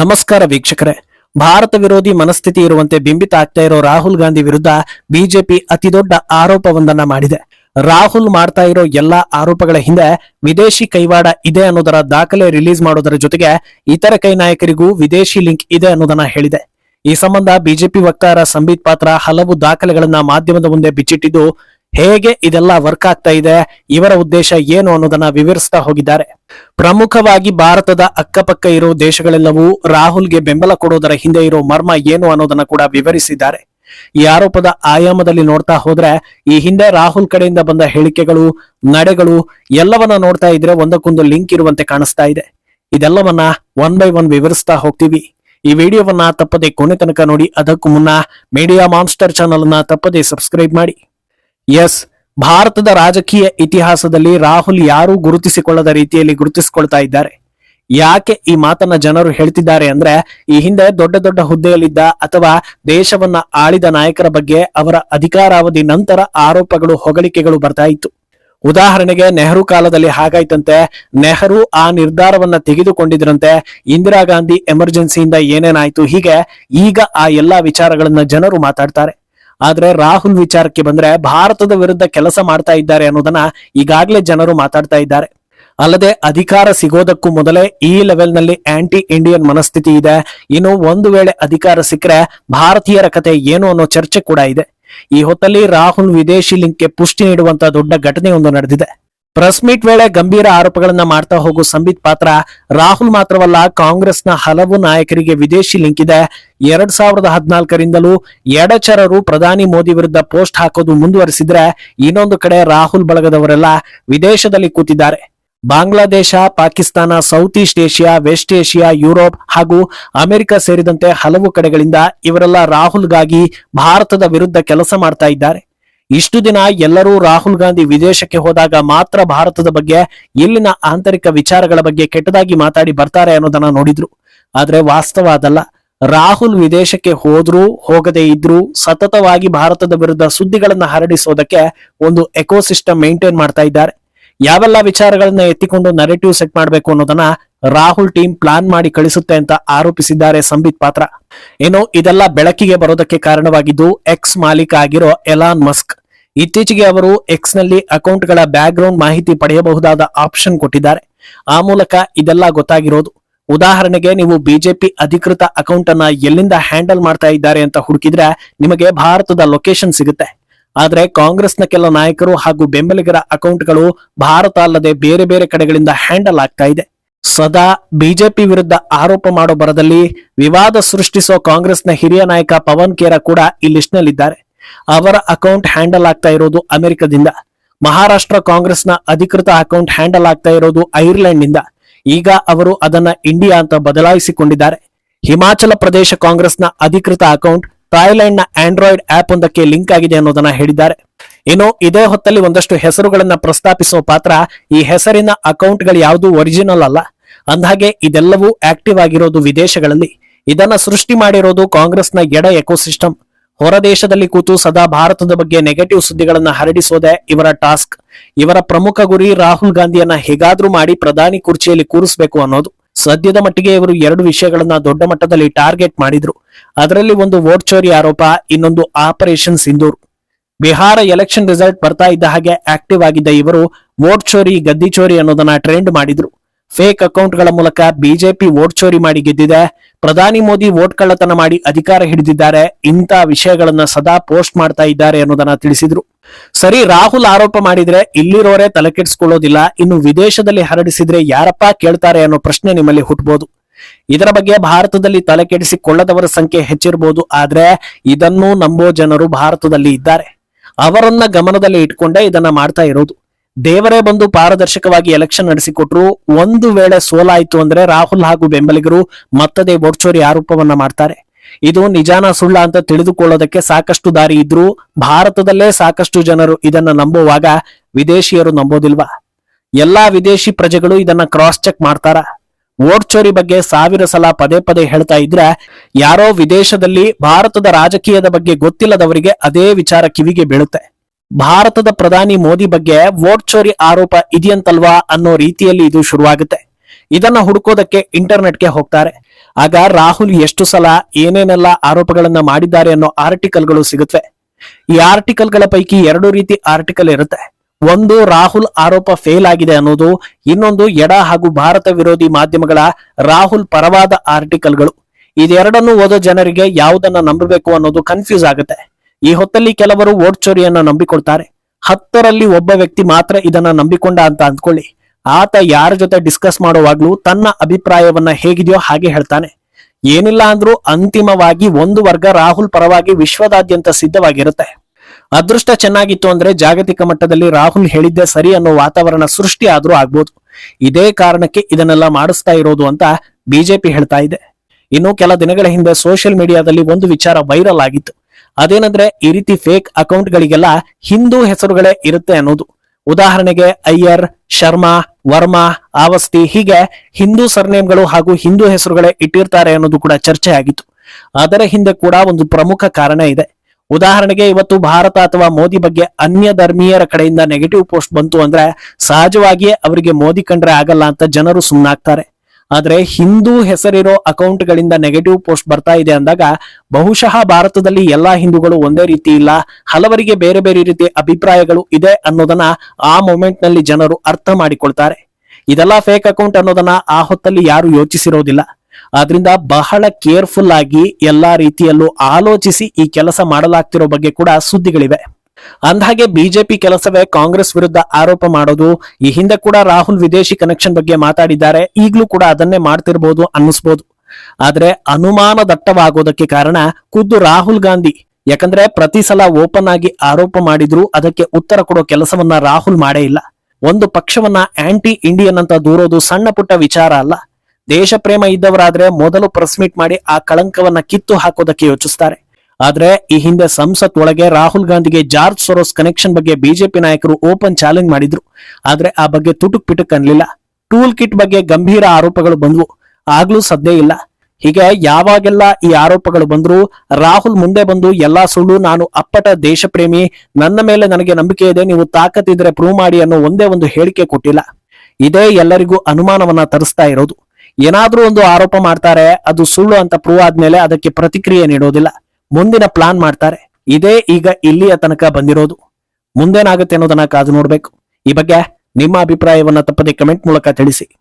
ನಮಸ್ಕಾರ ವೀಕ್ಷಕರೇ. ಭಾರತ ವಿರೋಧಿ ಮನಸ್ಥಿತಿ ಇರುವಂತೆ ಬಿಂಬಿತ ಆಗ್ತಾ ಇರೋ ರಾಹುಲ್ ಗಾಂಧಿ ವಿರುದ್ಧ ಬಿಜೆಪಿ ಅತಿದೊಡ್ಡ ಆರೋಪವೊಂದನ್ನ ಮಾಡಿದೆ. ರಾಹುಲ್ ಮಾಡ್ತಾ ಇರೋ ಎಲ್ಲಾ ಆರೋಪಗಳ ಹಿಂದೆ ವಿದೇಶಿ ಕೈವಾಡ ಇದೆ ಅನ್ನೋದರ ದಾಖಲೆ ರಿಲೀಸ್ ಮಾಡೋದರ ಜೊತೆಗೆ ಇತರ ಕೈ ನಾಯಕರಿಗೂ ವಿದೇಶಿ ಲಿಂಕ್ ಇದೆ ಅನ್ನೋದನ್ನ ಹೇಳಿದೆ. ಈ ಸಂಬಂಧ ಬಿಜೆಪಿ ವಕ್ತಾರ ಸಂಬಿತ್ ಪಾತ್ರ ಹಲವು ದಾಖಲೆಗಳನ್ನ ಮಾಧ್ಯಮದ ಮುಂದೆ ಬಿಚ್ಚಿಟ್ಟಿದ್ದು ಹೇಗೆ ಇದೆಲ್ಲ ವರ್ಕ್ ಆಗ್ತಾ ಇದೆ, ಇವರ ಉದ್ದೇಶ ಏನು ಅನ್ನೋದನ್ನ ವಿವರಿಸ್ತಾ ಹೋಗಿದ್ದಾರೆ. ಪ್ರಮುಖವಾಗಿ ಭಾರತದ ಅಕ್ಕಪಕ್ಕ ಇರೋ ದೇಶಗಳೆಲ್ಲವೂ ರಾಹುಲ್ಗೆ ಬೆಂಬಲ ಕೊಡೋದರ ಹಿಂದೆ ಇರೋ ಮರ್ಮ ಏನು ಅನ್ನೋದನ್ನ ಕೂಡ ವಿವರಿಸಿದ್ದಾರೆ. ಈ ಆರೋಪದ ಆಯಾಮದಲ್ಲಿ ನೋಡ್ತಾ ಹೋದ್ರೆ, ಈ ಹಿಂದೆ ರಾಹುಲ್ ಕಡೆಯಿಂದ ಬಂದ ಹೇಳಿಕೆಗಳು, ನಡೆಗಳು ಎಲ್ಲವನ್ನ ನೋಡ್ತಾ ಇದ್ರೆ ಒಂದಕ್ಕೊಂದು ಲಿಂಕ್ ಇರುವಂತೆ ಕಾಣಿಸ್ತಾ ಇದೆ. ಇದೆಲ್ಲವನ್ನ ಒನ್ ಬೈ ಒನ್ ವಿವರಿಸ್ತಾ ಹೋಗ್ತೀವಿ. ಈ ವಿಡಿಯೋವನ್ನ ತಪ್ಪದೆ ಕೊನೆ ತನಕ ನೋಡಿ, ಅದಕ್ಕೂ ಮುನ್ನ ಮೀಡಿಯಾ ಮಾನ್ಸ್ಟರ್ ಚಾನಲ್ ಅನ್ನ ತಪ್ಪದೆ ಸಬ್ಸ್ಕ್ರೈಬ್ ಮಾಡಿ. ಎಸ್, ಭಾರತದ ರಾಜಕೀಯ ಇತಿಹಾಸದಲ್ಲಿ ರಾಹುಲ್ ಯಾರೂ ಗುರುತಿಸಿಕೊಳ್ಳದ ರೀತಿಯಲ್ಲಿ ಗುರುತಿಸಿಕೊಳ್ತಾ ಇದ್ದಾರೆ. ಯಾಕೆ ಈ ಮಾತನ್ನ ಜನರು ಹೇಳ್ತಿದ್ದಾರೆ ಅಂದ್ರೆ, ಈ ಹಿಂದೆ ದೊಡ್ಡ ದೊಡ್ಡ ಹುದ್ದೆಯಲ್ಲಿದ್ದ ಅಥವಾ ದೇಶವನ್ನ ಆಳಿದ ನಾಯಕರ ಬಗ್ಗೆ ಅವರ ಅಧಿಕಾರಾವಧಿ ನಂತರ ಆರೋಪಗಳು, ಹೊಗಳಿಕೆಗಳು ಬರ್ತಾ ಇತ್ತು. ಉದಾಹರಣೆಗೆ ನೆಹರು ಕಾಲದಲ್ಲಿ ಹಾಗಾಯ್ತಂತೆ, ನೆಹರು ಆ ನಿರ್ಧಾರವನ್ನ ತೆಗೆದುಕೊಂಡಿದ್ರಂತೆ, ಇಂದಿರಾ ಗಾಂಧಿ ಎಮರ್ಜೆನ್ಸಿಯಿಂದ ಏನೇನಾಯ್ತು, ಹೀಗೆ ಈಗ ಆ ಎಲ್ಲಾ ವಿಚಾರಗಳನ್ನ ಜನರು ಮಾತಾಡ್ತಾರೆ. ಆದ್ರೆ ರಾಹುಲ್ ವಿಚಾರಕ್ಕೆ ಬಂದ್ರೆ ಭಾರತದ ವಿರುದ್ಧ ಕೆಲಸ ಮಾಡ್ತಾ ಇದ್ದಾರೆ ಅನ್ನೋದನ್ನ ಈಗಾಗಲೇ ಜನರು ಮಾತಾಡ್ತಾ ಇದ್ದಾರೆ. ಅಲ್ಲದೆ ಅಧಿಕಾರ ಸಿಗೋದಕ್ಕೂ ಮೊದಲೇ ಈ ಲೆವೆಲ್ನಲ್ಲಿ ಆಂಟಿ ಇಂಡಿಯನ್ ಮನಸ್ಥಿತಿ ಇದೆ. ಇನ್ನು ಒಂದು ವೇಳೆ ಅಧಿಕಾರ ಸಿಕ್ಕರೆ ಭಾರತೀಯರ ಕತೆ ಏನು ಅನ್ನೋ ಚರ್ಚೆ ಕೂಡ ಇದೆ. ಈ ಹೊತ್ತಲ್ಲಿ ರಾಹುಲ್ ವಿದೇಶಿ ಲಿಂಕ್ಗೆ ಪುಷ್ಟಿ ನೀಡುವಂತ ದೊಡ್ಡ ಘಟನೆಯೊಂದು ನಡೆದಿದೆ. ಪ್ರೆಸ್ ಮೀಟ್ ವೇಳೆ ಗಂಭೀರ ಆರೋಪಗಳನ್ನ ಮಾಡ್ತಾ ಹೋಗುವ ಸಂಬಿತ್ ಪಾತ್ರ ರಾಹುಲ್ ಮಾತ್ರವಲ್ಲ ಕಾಂಗ್ರೆಸ್ನ ಹಲವು ನಾಯಕರಿಗೆ ವಿದೇಶಿ ಲಿಂಕ್ ಇದೆ. ಎರಡ್ ಸಾವಿರದ ಹದಿನಾಲ್ಕರಿಂದಲೂ ಎಡಚರರು ಪ್ರಧಾನಿ ಮೋದಿ ವಿರುದ್ಧ ಪೋಸ್ಟ್ ಹಾಕೋದು ಮುಂದುವರಿಸಿದ್ರೆ ಇನ್ನೊಂದು ಕಡೆ ರಾಹುಲ್ ಬಳಗದವರೆಲ್ಲ ವಿದೇಶದಲ್ಲಿ ಕೂತಿದ್ದಾರೆ. Bangladesh, Pakistan south east Asia, west Asia, Europe ಹಾಗೂ ಅಮೆರಿಕ ಸೇರಿದಂತೆ ಹಲವು ಕಡೆಗಳಿಂದ ಇವರೆಲ್ಲ ರಾಹುಲ್ಗಾಗಿ ಭಾರತದ ವಿರುದ್ಧ ಕೆಲಸ ಮಾಡ್ತಾ ಇದ್ದಾರೆ. ಇಷ್ಟು ದಿನ ಎಲ್ಲರೂ ರಾಹುಲ್ ಗಾಂಧಿ ವಿದೇಶಕ್ಕೆ ಹೋದಾಗ ಮಾತ್ರ ಭಾರತದ ಬಗ್ಗೆ, ಇಲ್ಲಿನ ಆಂತರಿಕ ವಿಚಾರಗಳ ಬಗ್ಗೆ ಕೆಟ್ಟದಾಗಿ ಮಾತಾಡಿ ಬರ್ತಾರೆ ಅನ್ನೋದನ್ನ ನೋಡಿದ್ರು. ಆದ್ರೆ ವಾಸ್ತವ ಅದಲ್ಲ. ರಾಹುಲ್ ವಿದೇಶಕ್ಕೆ ಹೋದ್ರೂ, ಹೋಗದೇ ಇದ್ರು, ಸತತವಾಗಿ ಭಾರತದ ವಿರುದ್ಧ ಸುದ್ದಿಗಳನ್ನ ಹರಡಿಸೋದಕ್ಕೆ ಒಂದು ಎಕೋಸಿಸ್ಟಮ್ ಮೇಂಟೈನ್ ಮಾಡ್ತಾ ಇದ್ದಾರೆ. ಯಾವೆಲ್ಲ ವಿಚಾರಗಳನ್ನ ಎತ್ತಿಕೊಂಡು ನರೇಟಿವ್ ಸೆಟ್ ಮಾಡಬೇಕು ಅನ್ನೋದನ್ನ ರಾಹುಲ್ ಟೀಮ್ ಪ್ಲಾನ್ ಮಾಡಿ ಕಳಿಸುತ್ತೆ ಅಂತ ಆರೋಪಿಸಿದ್ದಾರೆ ಸಂಬಿತ್ ಪಾತ್ರ. ಏನು ಇದೆಲ್ಲ ಬೆಳಕಿಗೆ ಬರೋದಕ್ಕೆ ಕಾರಣವಾಗಿದ್ದು ಎಕ್ಸ್ ಮಾಲೀಕ ಆಗಿರೋ ಎಲಾನ್ ಮಸ್ಕ್. ಇತ್ತೀಚೆಗೆ ಅವರು ಎಕ್ಸ್ನಲ್ಲಿ ಅಕೌಂಟ್ಗಳ ಬ್ಯಾಕ್ ಗ್ರೌಂಡ್ ಮಾಹಿತಿ ಪಡೆಯಬಹುದಾದ ಆಪ್ಷನ್ ಕೊಟ್ಟಿದ್ದಾರೆ. ಆ ಮೂಲಕ ಇದೆಲ್ಲ ಗೊತ್ತಾಗಿರೋದು. ಉದಾಹರಣೆಗೆ ನೀವು ಬಿಜೆಪಿ ಅಧಿಕೃತ ಅಕೌಂಟ್ ಅನ್ನ ಎಲ್ಲಿಂದ ಹ್ಯಾಂಡಲ್ ಮಾಡ್ತಾ ಇದ್ದಾರೆ ಅಂತ ಹುಡುಕಿದ್ರೆ ನಿಮಗೆ ಭಾರತದ ಲೊಕೇಶನ್ ಸಿಗುತ್ತೆ. ಆದ್ರೆ ಕಾಂಗ್ರೆಸ್ನ ಕೆಲ ನಾಯಕರು ಹಾಗೂ ಬೆಂಬಲಿಗರ ಅಕೌಂಟ್ಗಳು ಭಾರತ ಅಲ್ಲದೆ ಬೇರೆ ಬೇರೆ ಕಡೆಗಳಿಂದ ಹ್ಯಾಂಡಲ್ ಆಗ್ತಾ ಇದೆ. ಸದಾ ಬಿಜೆಪಿ ವಿರುದ್ಧ ಆರೋಪ ಮಾಡೋ ಬರದಲ್ಲಿ ವಿವಾದ ಸೃಷ್ಟಿಸೋ ಕಾಂಗ್ರೆಸ್ನ ಹಿರಿಯ ನಾಯಕ ಪವನ್ ಖೇರಾ ಕೂಡ ಈ ಲಿಸ್ಟ್ ನಲ್ಲಿದ್ದಾರೆ ಅವರ ಅಕೌಂಟ್ ಹ್ಯಾಂಡಲ್ ಆಗ್ತಾ ಇರೋದು ಅಮೆರಿಕದಿಂದ. ಮಹಾರಾಷ್ಟ್ರ ಕಾಂಗ್ರೆಸ್ನ ಅಧಿಕೃತ ಅಕೌಂಟ್ ಹ್ಯಾಂಡಲ್ ಆಗ್ತಾ ಇರೋದು ಐರ್ಲೆಂಡ್ನಿಂದ ಈಗ ಅವರು ಅದನ್ನ ಇಂಡಿಯಾ ಅಂತ ಬದಲಾಯಿಸಿಕೊಂಡಿದ್ದಾರೆ. ಹಿಮಾಚಲ ಪ್ರದೇಶ ಕಾಂಗ್ರೆಸ್ನ ಅಧಿಕೃತ ಅಕೌಂಟ್ ಥಾಯ್ಲೆಂಡ್ನ ಆಂಡ್ರಾಯ್ಡ್ ಆಪ್ ಒಂದಕ್ಕೆ ಲಿಂಕ್ ಆಗಿದೆ ಅನ್ನೋದನ್ನ ಹೇಳಿದ್ದಾರೆ. ಇನ್ನು ಇದೇ ಹೊತ್ತಲ್ಲಿ ಒಂದಷ್ಟು ಹೆಸರುಗಳನ್ನ ಪ್ರಸ್ತಾಪಿಸೋ ಪಾತ್ರ ಈ ಹೆಸರಿನ ಅಕೌಂಟ್ಗಳು ಯಾವುದು ಒರಿಜಿನಲ್ ಅಲ್ಲ. ಅಂದಹಾಗೆ ಇದೆಲ್ಲವೂ ಆಕ್ಟಿವ್ ಆಗಿರೋದು ವಿದೇಶಗಳಲ್ಲಿ. ಇದನ್ನ ಸೃಷ್ಟಿ ಮಾಡಿರೋದು ಕಾಂಗ್ರೆಸ್ನ ಎಡ ಎಕೋಸಿಸ್ಟಮ್. ಹೊರ ದೇಶದಲ್ಲಿ ಕೂತು ಸದಾ ಭಾರತದ ಬಗ್ಗೆ ನೆಗೆಟಿವ್ ಸುದ್ದಿಗಳನ್ನ ಹರಡಿಸೋದೆ ಇವರ ಟಾಸ್ಕ್. ಇವರ ಪ್ರಮುಖ ಗುರಿ ರಾಹುಲ್ ಗಾಂಧಿಯನ್ನ ಹೇಗಾದ್ರೂ ಮಾಡಿ ಪ್ರಧಾನಿ ಕುರ್ಚಿಯಲ್ಲಿ ಕೂರಿಸಬೇಕು ಅನ್ನೋದು. ಸದ್ಯದ ಮಟ್ಟಿಗೆ ಇವರು ಎರಡು ವಿಷಯಗಳನ್ನ ದೊಡ್ಡ ಮಟ್ಟದಲ್ಲಿ ಟಾರ್ಗೆಟ್ ಮಾಡಿದ್ರು. ಅದರಲ್ಲಿ ಒಂದು ವೋಟ್ ಚೋರಿ ಆರೋಪ, ಇನ್ನೊಂದು operation Sindoor. Bihar election result ಬರ್ತಾ ಇದ್ದ ಹಾಗೆ ಆಕ್ಟಿವ್ ಆಗಿದ್ದ ಇವರು ವೋಟ್ ಚೋರಿ, ಗದ್ದಿ ಚೋರಿ ಅನ್ನೋದನ್ನ ಟ್ರೆಂಡ್ ಮಾಡಿದ್ರು. ಫೇಕ್ ಅಕೌಂಟ್ಗಳ ಮೂಲಕ ಬಿಜೆಪಿ ವೋಟ್ ಚೋರಿ ಮಾಡಿ ಗೆದ್ದಿದೆ. ಪ್ರಧಾನಿ ಮೋದಿ ವೋಟ್ ಕಳ್ಳತನ ಮಾಡಿ ಅಧಿಕಾರ ಹಿಡಿದಿದ್ದಾರೆ. ಇಂಥ ವಿಷಯಗಳನ್ನ ಸದಾ ಪೋಸ್ಟ್ ಮಾಡ್ತಾ ಇದ್ದಾರೆ ಅನ್ನೋದನ್ನ ತಿಳಿಸಿದ್ರು. ಸರಿ, ರಾಹುಲ್ ಆರೋಪ ಮಾಡಿದ್ರೆ ಇಲ್ಲಿರೋರೇ ತಲೆ ಕೆಡಿಸ್ಕೊಳ್ಳೋದಿಲ್ಲ. ಇನ್ನು ವಿದೇಶದಲ್ಲಿ ಹರಡಿಸಿದ್ರೆ ಯಾರಪ್ಪ ಕೇಳ್ತಾರೆ ಅನ್ನೋ ಪ್ರಶ್ನೆ ನಿಮ್ಮಲ್ಲಿ ಹುಟ್ಟಬಹುದು ಇದರ ಬಗ್ಗೆ ಭಾರತದಲ್ಲಿ ತಲೆಕೆಡಿಸಿಕೊಳ್ಳದವರ ಸಂಖ್ಯೆ ಹೆಚ್ಚಿರಬಹುದು ಆದ್ರೆ ಇದನ್ನು ನಂಬೋ ಜನರು ಭಾರತದಲ್ಲಿ ಇದ್ದಾರೆ. ಅವರನ್ನ ಗಮನದಲ್ಲಿ ಇಟ್ಕೊಂಡೇ ಇದನ್ನ ಮಾಡ್ತಾ ಇರೋದು. ದೇವರೇ ಬಂದು ಪಾರದರ್ಶಕವಾಗಿ ಎಲೆಕ್ಷನ್ ನಡೆಸಿಕೊಟ್ರು. ಒಂದು ವೇಳೆ ಸೋಲಾಯಿತು ಅಂದ್ರೆ ರಾಹುಲ್ ಹಾಗೂ ಬೆಂಬಲಿಗರು ಮತ್ತದೇ ಚೋರಿ ಆರೋಪವನ್ನ ಮಾಡ್ತಾರೆ? ಇದು ನಿಜಾನ ಸುಳ್ಳ ಅಂತ ತಿಳಿದುಕೊಳ್ಳೋದಕ್ಕೆ ಸಾಕಷ್ಟು ದಾರಿ ಇದ್ರು ಭಾರತದಲ್ಲೇ ಸಾಕಷ್ಟು ಜನರು ಇದನ್ನ ನಂಬುವಾಗ ವಿದೇಶಿಯರು ನಂಬೋದಿಲ್ವಾ? ಎಲ್ಲಾ ವಿದೇಶಿ ಪ್ರಜೆಗಳು ಇದನ್ನ ಕ್ರಾಸ್ ಚೆಕ್ ಮಾಡ್ತಾರ? ವೋಟ್ ಬಗ್ಗೆ ಸಾವಿರ ಸಲ ಪದೇ ಪದೇ ಹೇಳ್ತಾ ಇದ್ರೆ ಯಾರೋ ವಿದೇಶದಲ್ಲಿ ಭಾರತದ ರಾಜಕೀಯದ ಬಗ್ಗೆ ಗೊತ್ತಿಲ್ಲದವರಿಗೆ ಅದೇ ವಿಚಾರ ಕಿವಿಗೆ ಬೀಳುತ್ತೆ. ಭಾರತದ ಪ್ರಧಾನಿ ಮೋದಿ ಬಗ್ಗೆ ವೋಟ್ ಚೋರಿ ಆರೋಪ ಇದೆಯಂತಲ್ವಾ ಅನ್ನೋ ರೀತಿಯಲ್ಲಿ ಇದು ಶುರುವಾಗುತ್ತೆ. ಇದನ್ನ ಹುಡುಕೋದಕ್ಕೆ ಇಂಟರ್ನೆಟ್ಗೆ ಹೋಗ್ತಾರೆ. ಆಗ ರಾಹುಲ್ ಎಷ್ಟು ಸಲ ಏನೇನೆಲ್ಲ ಆರೋಪಗಳನ್ನ ಮಾಡಿದ್ದಾರೆ ಅನ್ನೋ ಆರ್ಟಿಕಲ್ಗಳು ಸಿಗುತ್ತವೆ ಈ ಆರ್ಟಿಕಲ್ಗಳ ಪೈಕಿ ಎರಡು ರೀತಿ ಆರ್ಟಿಕಲ್ ಇರುತ್ತೆ. ಒಂದು, ರಾಹುಲ್ ಆರೋಪ ಫೇಲ್ ಆಗಿದೆ ಅನ್ನೋದು. ಇನ್ನೊಂದು, ಎಡ ಹಾಗೂ ಭಾರತ ವಿರೋಧಿ ಮಾಧ್ಯಮಗಳ ರಾಹುಲ್ ಪರವಾದ ಆರ್ಟಿಕಲ್ಗಳು. ಇದೆರಡನ್ನು ಓದೋ ಜನರಿಗೆ ಯಾವುದನ್ನ ನಂಬಬೇಕು ಅನ್ನೋದು ಕನ್ಫ್ಯೂಸ್ ಆಗುತ್ತೆ. ಈ ಹೊತ್ತಲ್ಲಿ ಕೆಲವರು ವೋಟ್ ಚೋರಿಯನ್ನ ನಂಬಿಕೊಳ್ತಾರೆ. ಹತ್ತರಲ್ಲಿ ಒಬ್ಬ ವ್ಯಕ್ತಿ ಮಾತ್ರ ಇದನ್ನ ನಂಬಿಕೊಂಡ ಅಂತ ಅಂದ್ಕೊಳ್ಳಿ. ಆತ ಯಾರ ಜೊತೆ ಡಿಸ್ಕಸ್ ಮಾಡುವಾಗ್ಲೂ ತನ್ನ ಅಭಿಪ್ರಾಯವನ್ನ ಹೇಗಿದೆಯೋ ಹಾಗೆ ಹೇಳ್ತಾನೆ. ಏನಿಲ್ಲ ಅಂದ್ರೂ ಅಂತಿಮವಾಗಿ ಒಂದು ವರ್ಗ ರಾಹುಲ್ ಪರವಾಗಿ ವಿಶ್ವದಾದ್ಯಂತ ಸಿದ್ಧವಾಗಿರುತ್ತೆ. ಅದೃಷ್ಟ ಚೆನ್ನಾಗಿತ್ತು ಅಂದ್ರೆ ಜಾಗತಿಕ ಮಟ್ಟದಲ್ಲಿ ರಾಹುಲ್ ಹೇಳಿದ್ದೆ ಸರಿ ಅನ್ನೋ ವಾತಾವರಣ ಸೃಷ್ಟಿ ಆದ್ರೂ ಆಗ್ಬೋದು. ಇದೇ ಕಾರಣಕ್ಕೆ ಇದನ್ನೆಲ್ಲ ಮಾಡಿಸ್ತಾ ಇರೋದು ಅಂತ ಬಿಜೆಪಿ ಹೇಳ್ತಾ ಇದೆ. ಇನ್ನು ಕೆಲ ದಿನಗಳ ಹಿಂದೆ ಸೋಷಿಯಲ್ ಮೀಡಿಯಾದಲ್ಲಿ ಒಂದು ವಿಚಾರ ವೈರಲ್ ಆಗಿತ್ತು. ಅದೇನಂದ್ರೆ ಈ ರೀತಿ ಫೇಕ್ ಅಕೌಂಟ್ಗಳಿಗೆಲ್ಲ ಹಿಂದೂ ಹೆಸರುಗಳೇ ಇರುತ್ತೆ ಅನ್ನೋದು. ಉದಾಹರಣೆಗೆ ಅಯ್ಯರ್, ಶರ್ಮಾ, ವರ್ಮಾ, ಆವಸ್ತಿ ಹೀಗೆ ಹಿಂದೂ ಸರ್ನೇಮ್ಗಳು ಹಾಗೂ ಹಿಂದೂ ಹೆಸರುಗಳೇ ಇಟ್ಟಿರ್ತಾರೆ ಅನ್ನೋದು ಕೂಡ ಚರ್ಚೆ ಆಗಿತ್ತು. ಅದರ ಹಿಂದೆ ಕೂಡ ಒಂದು ಪ್ರಮುಖ ಕಾರಣ ಇದೆ. ಉದಾಹರಣೆಗೆ ಇವತ್ತು ಭಾರತ ಅಥವಾ ಮೋದಿ ಬಗ್ಗೆ ಅನ್ಯ ಧರ್ಮೀಯರ ಕಡೆಯಿಂದ ನೆಗೆಟಿವ್ ಪೋಸ್ಟ್ ಬಂತು ಅಂದ್ರೆ ಸಹಜವಾಗಿಯೇ ಅವರಿಗೆ ಮೋದಿ ಕಂಡ್ರೆ ಆಗಲ್ಲ ಅಂತ ಜನರು ಸುಮ್ಮನಾಗ್ತಾರೆ ಆದ್ರೆ ಹಿಂದೂ ಹೆಸರಿರೋ ಅಕೌಂಟ್ಗಳಿಂದ ನೆಗೆಟಿವ್ ಪೋಸ್ಟ್ ಬರ್ತಾ ಇದೆ ಅಂದಾಗ ಬಹುಶಃ ಭಾರತದಲ್ಲಿ ಎಲ್ಲಾ ಹಿಂದೂಗಳು ಒಂದೇ ರೀತಿ ಇಲ್ಲ. ಹಲವರಿಗೆ ಬೇರೆ ಬೇರೆ ರೀತಿಯ ಅಭಿಪ್ರಾಯಗಳು ಇದೆ ಅನ್ನೋದನ್ನ ಆ ಮೂಮೆಂಟ್ನಲ್ಲಿ ಜನರು ಅರ್ಥ ಮಾಡಿಕೊಳ್ತಾರೆ. ಇದೆಲ್ಲ ಫೇಕ್ ಅಕೌಂಟ್ ಅನ್ನೋದನ್ನ ಆ ಹೊತ್ತಲ್ಲಿ ಯಾರು ಯೋಚಿಸಿರೋದಿಲ್ಲ. ಆದ್ರಿಂದ ಬಹಳ ಕೇರ್ಫುಲ್ ಆಗಿ ಎಲ್ಲಾ ರೀತಿಯಲ್ಲೂ ಆಲೋಚಿಸಿ ಈ ಕೆಲಸ ಮಾಡಲಾಗ್ತಿರೋ ಬಗ್ಗೆ ಕೂಡ ಸುದ್ದಿಗಳಿವೆ. ಅಂದ್ಹಾಗೆ ಬಿಜೆಪಿ ಕೆಲಸವೇ ಕಾಂಗ್ರೆಸ್ ವಿರುದ್ಧ ಆರೋಪ ಮಾಡೋದು. ಈ ಹಿಂದೆ ಕೂಡ ರಾಹುಲ್ ವಿದೇಶಿ ಕನೆಕ್ಷನ್ ಬಗ್ಗೆ ಮಾತಾಡಿದ್ದಾರೆ. ಈಗಲೂ ಕೂಡ ಅದನ್ನೇ ಮಾಡ್ತಿರ್ಬೋದು ಅನ್ನಿಸ್ಬೋದು. ಆದ್ರೆ ಅನುಮಾನ ದಟ್ಟವಾಗೋದಕ್ಕೆ ಕಾರಣ ಖುದ್ದು ರಾಹುಲ್ ಗಾಂಧಿ. ಯಾಕಂದ್ರೆ ಪ್ರತಿ ಸಲ ಓಪನ್ ಆಗಿ ಆರೋಪ ಮಾಡಿದ್ರು, ಅದಕ್ಕೆ ಉತ್ತರ ಕೊಡೋ ಕೆಲಸವನ್ನ ರಾಹುಲ್ ಮಾಡೇ ಇಲ್ಲ. ಒಂದು ಪಕ್ಷವನ್ನ ಆಂಟಿ ಇಂಡಿಯನ್ ಅಂತ ದೂರೋದು ಸಣ್ಣ ಪುಟ್ಟ ವಿಚಾರ ಅಲ್ಲ. ದೇಶ ಪ್ರೇಮ ಇದ್ದವರಾದ್ರೆ ಮೊದಲು ಪ್ರೆಸ್ ಮೀಟ್ ಮಾಡಿ ಆ ಕಳಂಕವನ್ನ ಕಿತ್ತು ಹಾಕೋದಕ್ಕೆ ಯೋಚಿಸ್ತಾರೆ. ಆದ್ರೆ ಈ ಹಿಂದೆ ಸಂಸತ್ ಒಳಗೆ ರಾಹುಲ್ ಗಾಂಧಿಗೆ ಜಾರ್ಜ್ ಸೊರೋಸ್ ಕನೆಕ್ಷನ್ ಬಗ್ಗೆ ಬಿಜೆಪಿ ನಾಯಕರು ಓಪನ್ ಚಾಲೆಂಜ್ ಮಾಡಿದ್ರು. ಆದ್ರೆ ಆ ಬಗ್ಗೆ ತುಟುಕ್ ಪಿಟುಕ್ ಅನ್ಲಿಲ್ಲ. ಟೂಲ್ ಕಿಟ್ ಬಗ್ಗೆ ಗಂಭೀರ ಆರೋಪಗಳು ಬಂದ್ವು. ಆಗ್ಲೂ ಸದ್ದೇ ಇಲ್ಲ. ಹೀಗೆ ಯಾವಾಗೆಲ್ಲ ಈ ಆರೋಪಗಳು ಬಂದ್ರು ರಾಹುಲ್ ಮುಂದೆ ಬಂದು ಎಲ್ಲಾ ಸುಳ್ಳು, ನಾನು ಅಪ್ಪಟ ದೇಶಪ್ರೇಮಿ, ನನ್ನ ಮೇಲೆ ನನಗೆ ನಂಬಿಕೆ ಇದೆ, ನೀವು ತಾಕತ್ತಿದ್ರೆ ಪ್ರೂವ್ ಮಾಡಿ ಅನ್ನೋ ಒಂದೇ ಒಂದು ಹೇಳಿಕೆ ಕೊಟ್ಟಿಲ್ಲ. ಇದೇ ಎಲ್ಲರಿಗೂ ಅನುಮಾನವನ್ನ ತರಿಸ್ತಾ ಇರೋದು. ಏನಾದ್ರೂ ಒಂದು ಆರೋಪ ಮಾಡ್ತಾರೆ, ಅದು ಸುಳ್ಳು ಅಂತ ಪ್ರೂವ್ ಆದ್ಮೇಲೆ ಅದಕ್ಕೆ ಪ್ರತಿಕ್ರಿಯೆ ನೀಡೋದಿಲ್ಲ. ಮುಂದಿನ ಪ್ಲಾನ್ ಮಾಡ್ತಾರೆ. ಇದೇ ಈಗ ಇಲ್ಲಿಯ ತನಕ ಬಂದಿರೋದು. ಮುಂದೇನಾಗುತ್ತೆ ಅನ್ನೋದನ್ನ ಕಾದು ನೋಡ್ಬೇಕು. ಈ ಬಗ್ಗೆ ನಿಮ್ಮ ಅಭಿಪ್ರಾಯವನ್ನ ತಪ್ಪದೆ ಕಮೆಂಟ್ ಮೂಲಕ ತಿಳಿಸಿ.